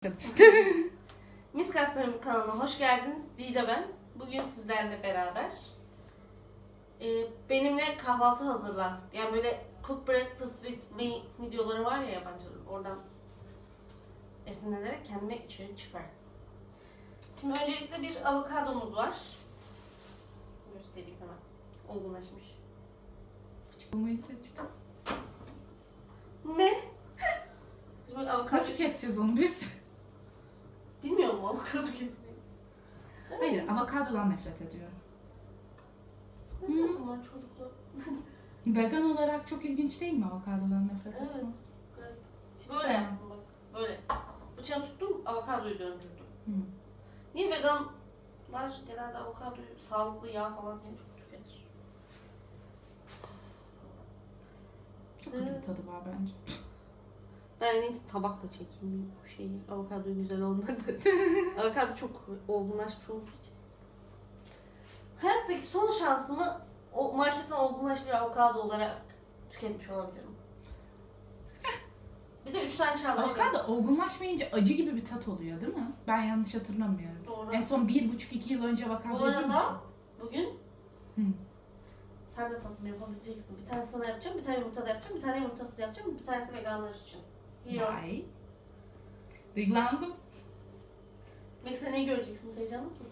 Miss Gastronomi kanalına hoş geldiniz. Dide ben. Bugün sizlerle beraber e, benimle kahvaltı hazırla. Yani böyle cook breakfast with me videoları var ya yabancıların. Oradan esinlenerek kendime içerik çıkarttım. Şimdi öncelikle bir avokadomuz var. Göstereyim hemen. Olgunlaşmış. Olmayı seçtim. Ne? Nasıl keseceğiz onu biz? Bilmiyor mu avokado kesmeyi? Hayır, avokadodan nefret ediyorum. Ne yaptım ben çocukla? Vegan olarak çok ilginç değil mi avokadodan nefret Evet. etmek? Garip. Hiç Böyle sevmem. bak. Böyle. Bıçağı tuttum, avokadoyu döndürdüm. Hı. Niye veganlar genelde avokadoyu sağlıklı yağ falan diye çok tüketir? Çok kötü bir Evet. tadı var bence. Ben en iyisi tabakla çekeyim bu şeyi. Avokado güzel olmadı. Avokado çok olgunlaşmış olduğu için. Hayattaki son şansımı o marketten olgunlaşmış bir avokado olarak tüketmiş olabilirim. Bir de üç tane çağdaş Avokado olgunlaşmayınca acı gibi bir tat oluyor değil mi? Ben yanlış hatırlamıyorum. Doğru. En son bir buçuk iki yıl önce avokado Bu yediğim arada bugün Hı. sen de tatım yapabileceksin. Bir tane sana yapacağım, bir tane yumurta da yapacağım, bir tane yumurtasız yapacağım, bir tanesi veganlar için. Yok. Vay. Duygulandım. Mesela neyi göreceksin? Heyecanlı mısın?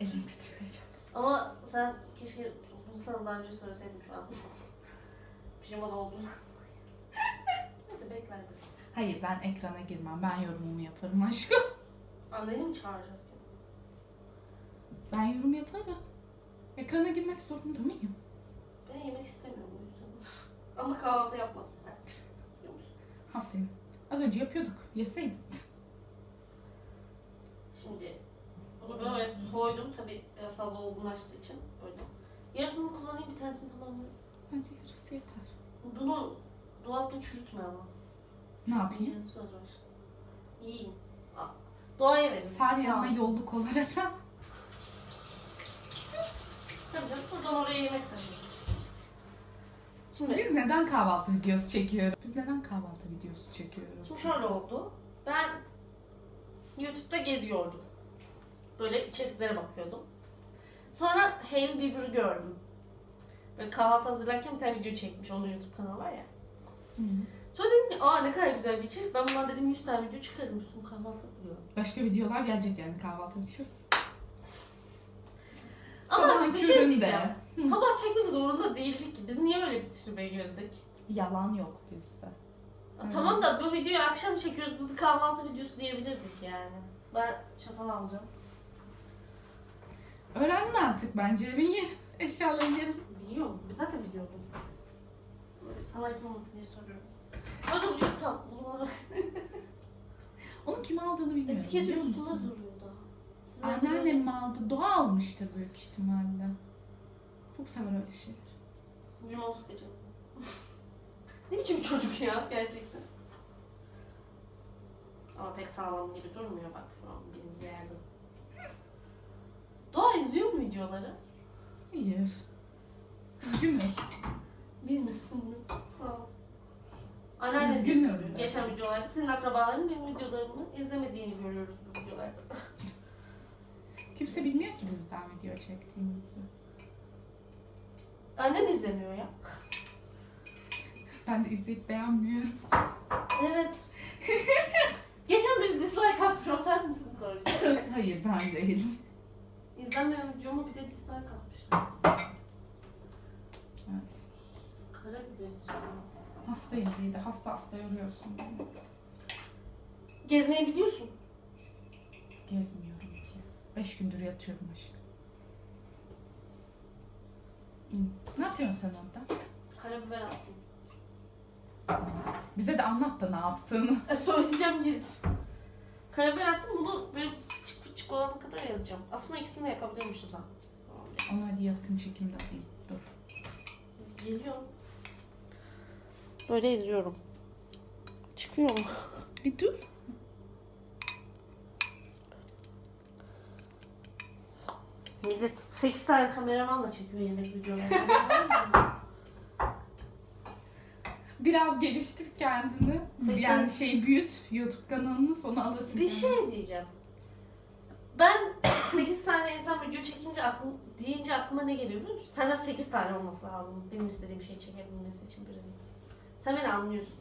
Elim titriyor hocam. Ama sen keşke bunu sana daha önce söyleseydim şu an. Pijamada olduğunu. Neyse bekler biraz. Hayır ben ekrana girmem. Ben yorumumu yaparım aşkım. Anneni mi çağıracağız? Ben yorum yaparım. Ekrana girmek zorunda mıyım? Ben yemek istemiyorum o yüzden. Ama kahvaltı yapmadım. Aferin. Az önce yapıyorduk. Yeseydin. Şimdi bunu böyle soydum tabii biraz fazla olgunlaştığı için böyle. Yarısını kullanayım bir tanesini tamamlayayım. Bence yarısı yeter. Bunu dolapta çürütme ama. Ne yapayım? Söz var. Yiyin. Aa, Doğaya verin. Sadece Sağ yanına yolluk olarak. Tabii canım buradan oraya yemek taşıyın. Şimdi, Biz neden kahvaltı videosu çekiyoruz? Biz neden kahvaltı videosu çekiyoruz? şimdi şöyle oldu. Ben YouTube'da geziyordum. Böyle içeriklere bakıyordum. Sonra Hailey Bieber'ı gördüm. Böyle kahvaltı hazırlarken bir tane video çekmiş. Onun YouTube kanalı var ya. Hı. Sonra dedim ki aa ne kadar güzel bir içerik. Ben bundan dedim 100 tane video çıkarım. Üstüm kahvaltı diyor. Başka videolar gelecek yani kahvaltı videosu. Ama bir şey köründe. diyeceğim. Sabah çekmek zorunda değildik ki. Biz niye öyle bir tribe girdik? Yalan yok bizde. Tamam da bu videoyu akşam çekiyoruz. Bu bir kahvaltı videosu diyebilirdik yani. Ben çatal alacağım. Öğrendin artık bence evin yeri. Eşyaların yeri. Biliyorum. Zaten biliyordum. Böyle sana yapılmasın diye soruyorum. Bu arada bu çok tatlı. Onu kim aldığını bilmiyorum. Etiket üstünde duruyor. Sizin Anneannem mi aldı? Doğa almıştır büyük ihtimalle. Çok sever öyle şeyler. Limon sıkacağım. ne biçim çocuk ya gerçekten. Ama pek sağlam gibi durmuyor bak şu an benim yerdim. Doğa izliyor mu videoları? Hayır. Üzgünüz. Bilmesin mi? Sağ ol. Anneanne Üzgünüm izliyor. ben. Geçen videolarda senin akrabaların benim videolarımı izlemediğini görüyoruz bu videolarda. Kimse bilmiyor ki bizden video çektiğimizi. Annem izlemiyor ya. Ben de izleyip beğenmiyorum. Evet. Geçen bir dislike atmış o sen misin böyle? Hayır ben değilim. İzlenmeyen videomu bir de dislike atmışlar. Evet. Karabiber istiyorum. Hastayım diye de hasta hasta yoruyorsun beni. Gezmeyi biliyorsun. Ki. Beş gündür yatıyorum aşkım. Hı. Ne yapıyorsun sen orada? Karabiber attım. Bize de anlat da ne yaptığını. E, söyleyeceğim geri. Karabiber attım bunu böyle çık çık olana kadar yazacağım. Aslında ikisini de yapabilirmişiz ha. Onu hadi yakın çekimde alayım. Dur. Geliyor. Böyle izliyorum. Çıkıyor mu? Bir dur. Millet 8 tane kameramanla çekiyor yemek videolarını. Bir biraz geliştir kendini. Seksen- Yani şey büyüt YouTube kanalını sonra alırsın. Bir kendini. şey diyeceğim. Ben 8 tane insan video çekince aklım deyince aklıma ne geliyor biliyor musun? Senden 8 tane olması lazım. Benim istediğim şeyi çekebilmesi için birinin. Sen beni anlıyorsun.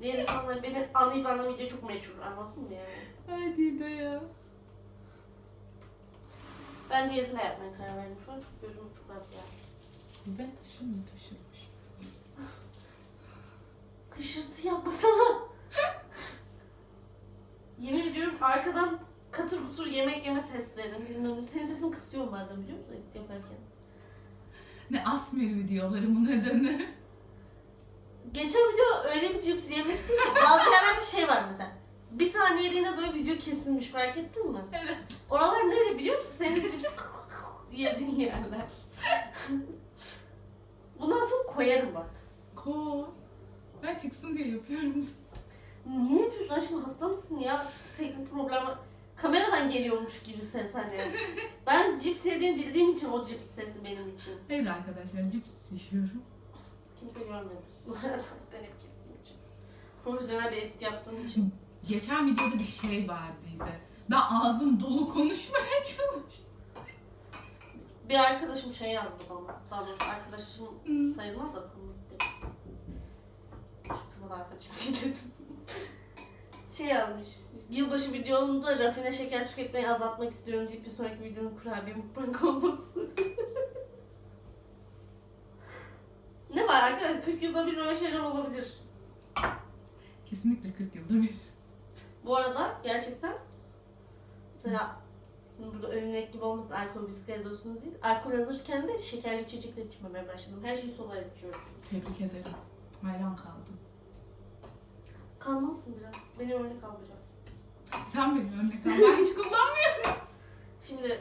Diğer insanlar beni anlayıp anlamayacağı çok meçhul. Anladın mı yani? Hadi de ya. Ben diğeriyle yapmaya karar verdim. Şu an çok gözüm çok az ya. Ben taşır mı taşırmış? Kışırtı yapmasana. Yemin ediyorum arkadan katır kutur yemek yeme sesleri. Ne. Senin sesini kısıyorum bazen biliyor musun yaparken. Ne asmeri videolarımın nedeni. Geçen video öyle bir cips yemişsin ki bazı yerlerde şey var mesela. Bir saniyeliğine böyle video kesilmiş fark ettin mi? Evet. Oralar nerede biliyor musun? Senin cips yediğin yerler. Bundan sonra koyarım bak. Ko. Ben çıksın diye yapıyorum. Niye yapıyorsun aşkım hasta mısın ya? Teknik problem var. Kameradan geliyormuş gibi ses hani. Ben cips yediğini bildiğim için o cips sesi benim için. Hayır arkadaşlar cips yiyorum. Kimse görmedi. Ben hep kestiğim için. Profesyonel bir edit yaptığım için. Geçen videoda bir şey vardıydı. Ben ağzım dolu konuşmaya çalıştım. Bir arkadaşım şey yazdı bana. Daha doğrusu arkadaşım Hı. sayılmaz da tanıdık bir. Şu kıza da arkadaşım değil dedim. şey yazmış. Yılbaşı videomda rafine şeker tüketmeyi azaltmak istiyorum deyip bir sonraki videonun kurabiye mukbang olması. ne var arkadaşlar? 40 yılda bir öyle şeyler olabilir. Kesinlikle 40 yılda bir. Bu arada gerçekten mesela burada övünmek gibi olmasın alkol bisiklet dostunuz değil. Alkol alırken de şekerli içecekler içmemeye başladım. Her şeyi sola içiyorum. Tebrik ederim. Hayran kaldım. Kalmazsın biraz. Beni örnek alacağız. Sen benim örnek al. Ben hiç kullanmıyorum. Şimdi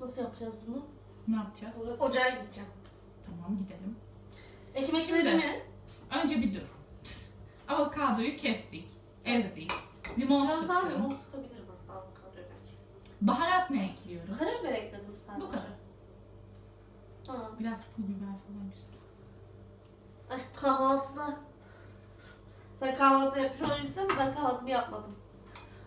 nasıl yapacağız bunu? Ne yapacağız? Ocağa gideceğim. Tamam gidelim. Ekmeklerimi Önce bir dur. Avokadoyu kestik. Ezdik. Limon biraz daha limon sıkabilirim hatta avokadoya bence. Baharat ne ekliyoruz? Karabiber ekledim sadece. Bu kadar. Tamam. Biraz pul biber falan güzel. Aşk kahvaltıda. Sen kahvaltı yapmış olabilirsin ben kahvaltımı yapmadım.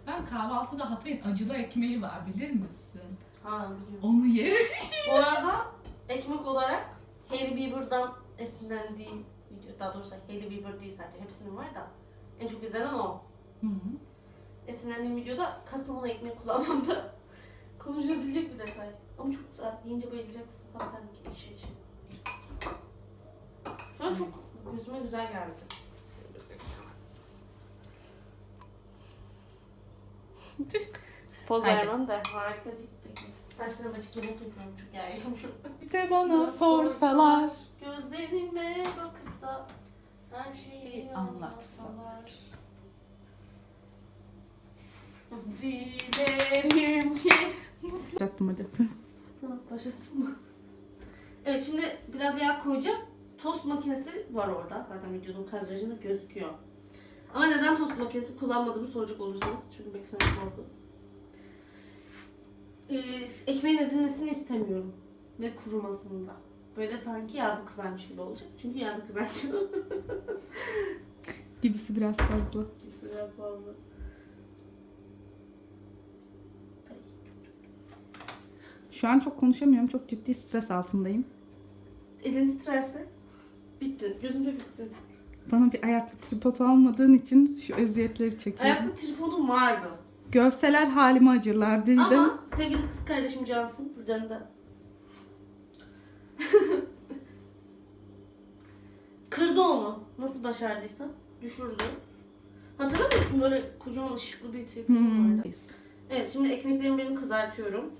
Ben kahvaltıda Hatay'ın acılı ekmeği var bilir misin? Ha biliyorum. Onu yerim. Bu arada ekmek olarak Hailey Bieber'dan esinlendiğim video. Daha doğrusu Hailey Bieber değil sadece. Hepsinin var da. En çok izlenen o. Hı hı. Esinlendiğim videoda Kastamonu ekmek kullanmamda konuşulabilecek bir detay. Ama çok güzel. Yiyince bayılacaksın. Zaten işi için. Şu an çok gözüme güzel geldi. Poz Haydi. vermem de harika değil. Peki. Saçlarım açık yemek yapıyorum çok yaygın. Bir de bana sorsalar. Gözlerime bakıp da her şeyi Anlatsalar. Dilerim ki... Başlattım hadi. Ha, Başlattın mı? Evet şimdi biraz yağ koyacağım. Tost makinesi var orada. Zaten videonun kadrajında gözüküyor. Ama neden tost makinesi kullanmadığımı soracak olursanız. Çünkü belki sana sordu. Ee, ekmeğin ezilmesini istemiyorum. Ve kurumasını da. Böyle sanki yağda kızarmış gibi olacak. Çünkü yağda kızaracak. Gibisi biraz fazla. Kimse biraz fazla. Şu an çok konuşamıyorum. Çok ciddi stres altındayım. Elin titrerse bitti. Gözümde bitti. Bana bir ayaklı tripod almadığın için şu eziyetleri çekiyorum. Ayakta tripodum vardı. Görseler halimi acırlar değil de. Ama sevgili kız kardeşim Cansın buradan da. Kırdı onu. Nasıl başardıysa. Düşürdü. Hatırlamıyor musun böyle kocaman ışıklı bir tripodum Hmm. vardı. Evet şimdi ekmeklerin birini kızartıyorum.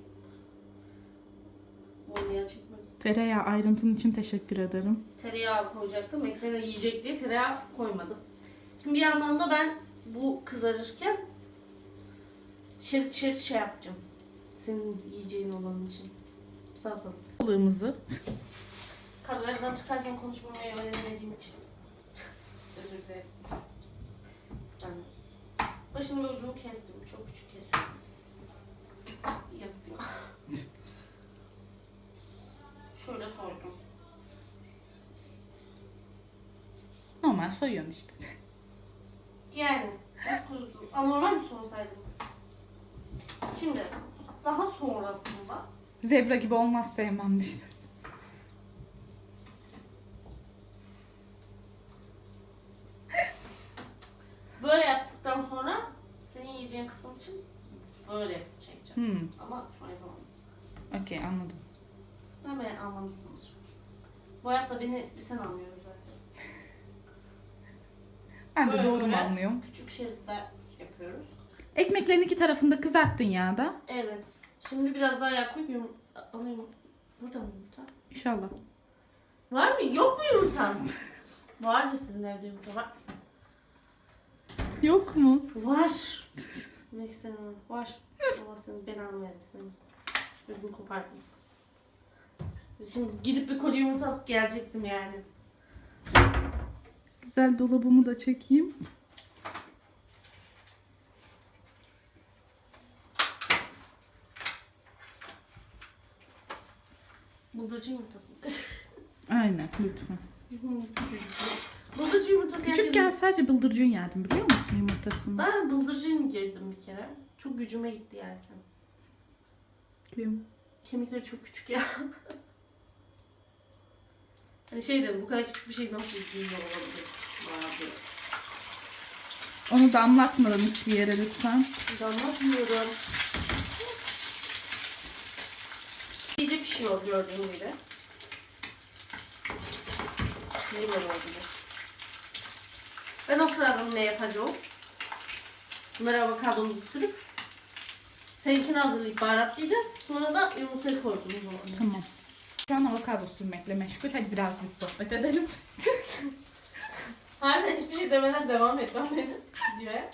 Olmayan çıkmaz. Tereyağı ayrıntın için teşekkür ederim. Tereyağı koyacaktım. Eksene yiyecek diye tereyağı koymadım. Şimdi bir yandan da ben bu kızarırken şerit şerit şey yapacağım. Senin yiyeceğin olan için. Sağ olun. Balığımızı Kadrajdan çıkarken konuşmamayı öğrenemediğim için. Özür dilerim. Sen. Başını ve ucunu kestim. Çok küçük kesiyorum. Yazık ya. Şöyle soydum. Normal soyuyorsun işte. Yani nasıl- anormal bir sorsaydım. Şimdi daha sonrasında Zebra gibi olmaz sevmem diyeceğiz. böyle yaptıktan sonra senin yiyeceğin kısım için böyle yapıp çekeceğim. Hmm. Ama şu an yapamam. Okey anladım. Anlamışsınız. Bu hayatta beni bir sen anlıyorsun zaten. Ben de Böyle doğru mu böyle. anlıyorum? Küçük şeritler yapıyoruz. Ekmeklerin iki tarafını da kızarttın yağda. Evet. Şimdi biraz daha yağ koyup yum... Ana. Burada mı yumurta? İnşallah. Var mı? Yok mu yumurtan? Vardır sizin evde yumurta. Var. Yok mu? Var. Meksena var. Allah seni ben anlayayım seni. Öbür kopardım. Şimdi gidip bir koli yumurta alıp gelecektim yani. Güzel dolabımı da çekeyim. Bıldırcın yumurtası mı? Aynen lütfen. Bıldırcın yumurtası Küçükken yerken- sadece bıldırcın yerdim biliyor musun yumurtasını? Ben bıldırcın yedim bir kere. Çok gücüme gitti yerken. Kim? Kemikleri çok küçük ya. hani şey dedim bu kadar küçük bir şey nasıl yiyor olabilir? Bir. Onu damlatmadan hiçbir yere lütfen. Anlatmıyorum. İyice pişiyor gördüğün gibi. Niye böyle oldu? Ben o sırada ne yapacağım? Bunları avokadomuzu sürüp seninkini hazırlayıp baharatlayacağız. Sonra da yumurtayı koydum. Tamam. Şu an avokado sürmekle meşgul. Hadi biraz biz sohbet edelim. Harbiden hiçbir şey demeden devam etmem beni videoya.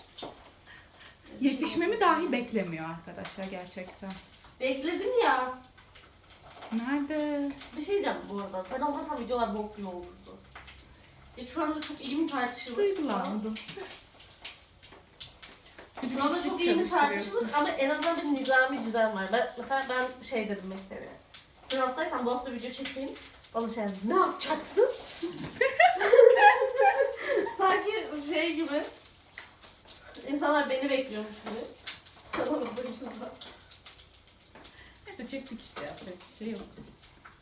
Yetişmemi dahi beklemiyor arkadaşlar gerçekten. Bekledim ya. Nerede? Bir şey diyeceğim bu arada. Sen olmasan videolar bok gibi olurdu. E şu anda çok iyi mi tartışılır? Duygulandım. Şu anda çok iyi mi tartışılır ama en azından bir nizami düzen var. Ben, mesela ben şey dedim mesela. Sen hastaysan bu hafta video çekeyim. Bana şey ne yapacaksın? Sanki şey gibi. İnsanlar beni bekliyormuş gibi. Kanalın başında. Neyse çektik işte yapacak bir şey yok.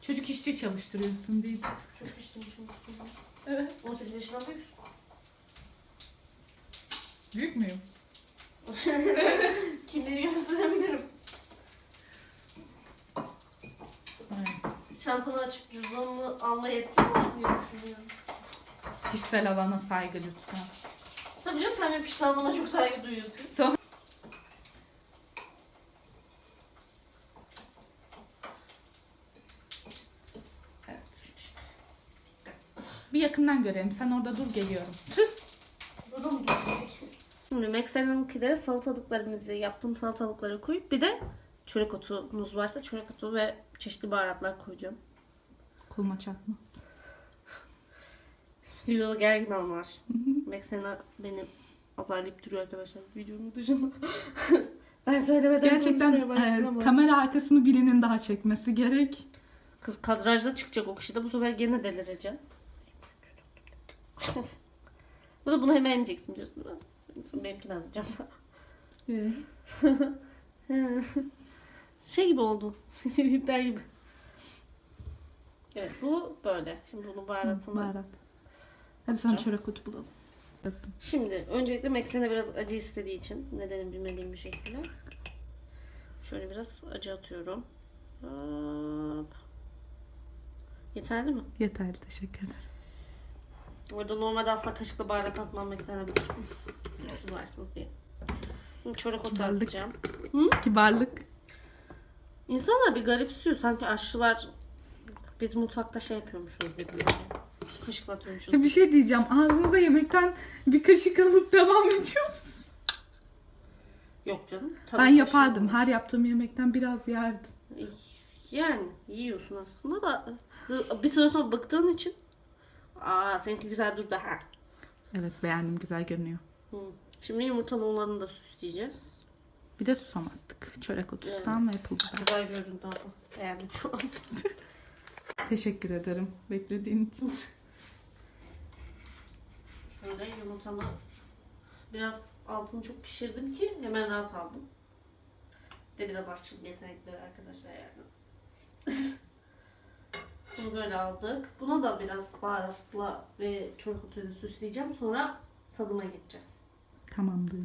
Çocuk işçi çalıştırıyorsun değil. Çok içtim çalıştım. Evet. 18 yaşından büyüksün. Büyük müyüm? Kimliği gösterebilirim. Evet. Çantanı açıp cüzdanını alma yetkin var diye düşünüyorum. Kişisel alana saygı lütfen. Tabii canım sen benim pişmanlığıma çok saygı duyuyorsun. Son- Evet. Bir yakından görelim. Sen orada dur geliyorum. Burada mı duruyor? Şimdi Meksena'nınkilere salatalıklarımızı, yaptığım salatalıkları koyup bir de çörek otunuz varsa çörek otu ve çeşitli baharatlar koyacağım. Koluma çarpma. Stüdyoda gergin an var. Meksena beni azarlayıp duruyor arkadaşlar videonun dışında. ben söylemeden Gerçekten e, kamera arkasını birinin daha çekmesi gerek. Kız kadrajda çıkacak o kişi de bu sefer gene delireceğim. bu da bunu hemen emeceksin biliyorsun değil mi? Benimkini alacağım. Şey gibi oldu. Sinirlikler gibi. Evet bu böyle. Şimdi bunun baharatını. Baharat. Hadi sen çörek otu bulalım. Şimdi öncelikle Maxine biraz acı istediği için nedenim bilmediğim bir şekilde. Şöyle biraz acı atıyorum. Hop. Yeterli mi? Yeterli teşekkür ederim. Orada normalde asla kaşıkla baharat atmam mesela bilir. Siz varsınız diye. Şimdi çörek otu Kibarlık. atacağım. Kibarlık. İnsanlar bir garipsiyor. Sanki aşçılar biz mutfakta şey yapıyormuşuz gibi. böyle. Kaşıkla atıyormuşuz. Ya bir şey diyeceğim. Ağzınıza yemekten bir kaşık alıp devam ediyor musun? Yok canım. Ben Tabii yapardım. kaşığı- Her yaptığım yemekten biraz yerdim. Yani yiyorsun aslında da bir süre sonra bıktığın için Aa seninki güzel durdu ha. Evet beğendim. Güzel görünüyor. Hı. Şimdi yumurtalı olanı da süsleyeceğiz. Bir de susam attık. Çörek otu, Evet. susam ve pul biber. Güzel göründü ama. Beğendim an. Teşekkür ederim beklediğin için. Şöyle yumurtamı biraz altını çok pişirdim ki hemen rahat aldım. Bir de biraz aşçılık yetenekleri arkadaşlar yani. Bunu böyle aldık. Buna da biraz baharatla ve çörek otuyla süsleyeceğim. Sonra tadıma geçeceğiz. Tamamdır.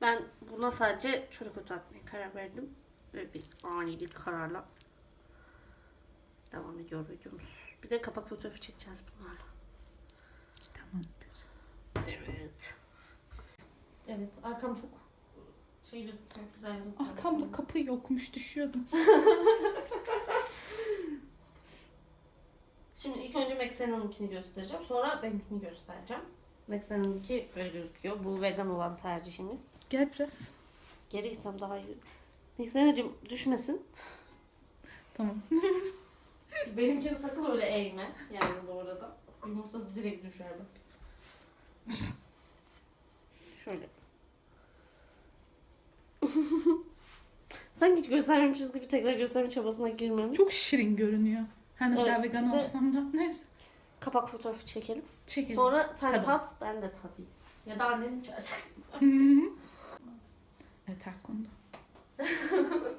Ben buna sadece çörek otu atmaya karar verdim. Böyle bir ani bir kararla devam ediyor videomuz. Bir de kapak fotoğrafı çekeceğiz bunlarla. Tamamdır. Evet. Evet, arkam çok şey gözüküyor, güzel gözüküyor. Arkamda kapı yokmuş düşüyordum. Şimdi ilk önce Meksena'nınkini göstereceğim. Sonra benimkini göstereceğim. Meksena'nınki böyle gözüküyor. Bu vegan olan tercihimiz. Gel biraz. Geri gitsem daha iyi. Meksena'cığım düşmesin. Tamam. Benimkini sakın öyle eğme. Yani bu arada. Yumurtası direkt düşer bak. Şöyle. Sanki hiç göstermemişiz gibi tekrar gösterme çabasına girmemiz. Çok şirin görünüyor. Hani Evet, daha vegan bir de- olsam da neyse. Kapak fotoğrafı çekelim. Çekelim. Sonra sen Tadım. tat, ben de tadayım. Ya da annenin. Hı hı. Evet her konuda.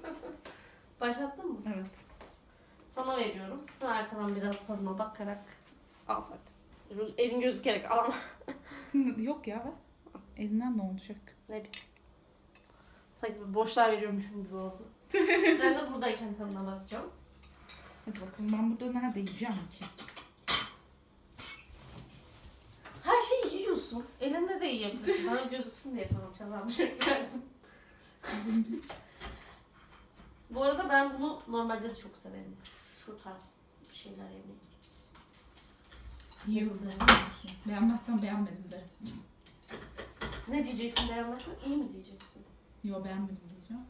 Başlattın mı? Evet. Sana veriyorum. Sen arkadan biraz tadına bakarak al hadi. Şu Elin gözükerek al. Yok ya ver. Elinden ne olacak? ne bileyim. Sanki boşluğa veriyormuşum gibi oldu. ben de buradayken tadına bakacağım. Hadi bakalım ben burada nerede yiyeceğim ki? Her şeyi yiyorsun. Elinde de yiyebilirsin. Bana gözüksün diye sana çalarmış. Bu arada ben bunu normalde de çok severim. Şu tarz şeyler yemeyi. Yiyorum. Beğenmezsen beğenmedim de. Ne diyeceksin beğenmezsen? İyi mi diyeceksin? Yo beğenmedim diyeceğim.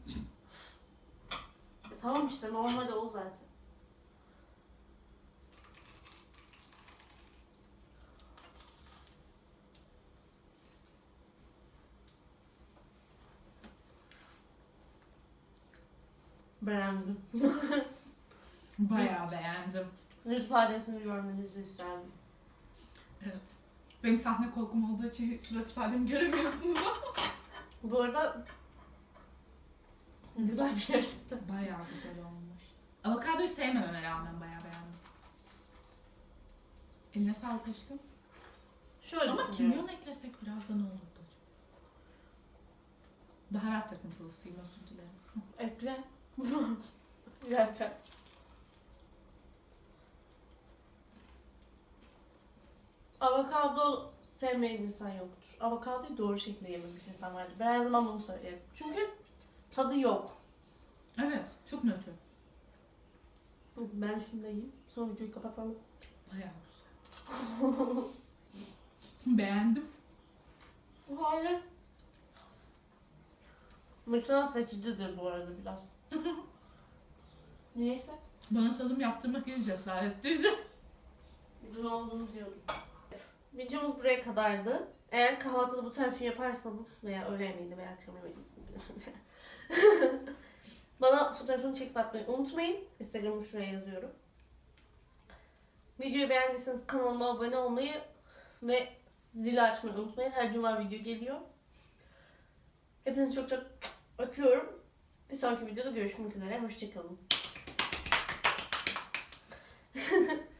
E, tamam işte normal o zaten. Beğendim. Bayağı beğendim. Yüz ifadesini görmenizi isterdim. Evet. Benim sahne korkum olduğu için surat ifademi göremiyorsunuz ama. Bu arada güzel bir şey çıktı. Bayağı güzel olmuş. Avokadoyu sevmememe rağmen bayağı beğendim. Eline sağlık aşkım. Şöyle Ama düşünüyorum. kimyon eklesek biraz da ne olurdu acaba? Baharat takıntılısıyım özür dilerim. Ekle. Zaten. Avokado sevmeyen insan yoktur. Avokadoyu doğru şekilde yememiş insan vardır. Ben her zaman bunu söylerim. Çünkü tadı yok. Evet, çok nötr. Ben şunu da yiyeyim. Sonra videoyu kapatalım. Bayağı güzel. Beğendim. Hayır. Mesela seçicidir bu arada biraz. Neyse. Bana tadım yaptırmak iyi cesaretliydi. Ucuz olduğunu diyordum. Evet. Videomuz buraya kadardı. Eğer kahvaltıda bu tarifi yaparsanız veya öğle yemeğinde veya akşam yemeğinde Bana fotoğrafını çekip atmayı unutmayın. Instagram'ı şuraya yazıyorum. Videoyu beğendiyseniz kanalıma abone olmayı ve zili açmayı unutmayın. Her cuma video geliyor. Hepinizi çok çok öpüyorum. Bir sonraki videoda görüşmek üzere. Hoşçakalın.